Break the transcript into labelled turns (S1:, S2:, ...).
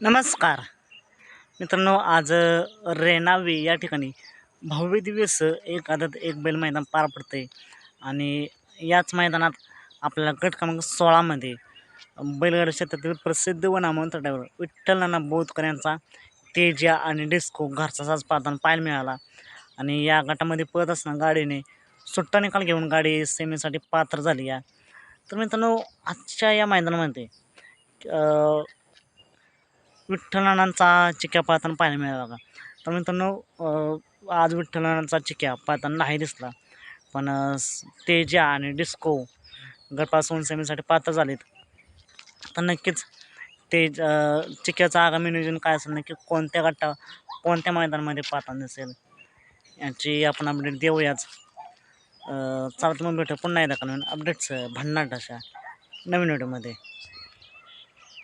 S1: नमस्कार. मित्रांनो आज रेनावे रेणावे या ठिकाणी भव्य दिवस एक आदत एक बैल मैदान पार पडते आणि याच मैदानात आपल्याला गट क्रमांक सोळामध्ये बैलगाडी क्षेत्रातील प्रसिद्ध व नामवंत ड्रायव्हर विठ्ठल नाना बोधकर यांचा तेजा आणि डिस्को घरचा साज पाहताना पाहायला मिळाला. आणि या गटामध्ये पळत असताना गाडीने सुट्टा निकाल घेऊन गाडी सेमीसाठी पात्र झाली आहे. तर मित्रांनो आजच्या या मैदानामध्ये विठ्ठलानांचा चिक्या पाहताना पाहायला मिळाला का तर मित्रांनो आज विठ्ठलानांचा चिक्या पाहताना नाही दिसला. पण तेजा आणि डिस्को गटपासून सेमीसाठी पात्र झालेत. तर नक्कीच ते चिक्याचं आगामी नियोजन काय असेल नक्की कोणत्या गटा कोणत्या मैदानामध्ये पाहताना दिसेल याची आपण अपडेट देऊयाच. चालतं मग भेटू पुन्हा एकदा. का नवीन अपडेट्स भन्नाट अशा नवीन व्हिडिओमध्ये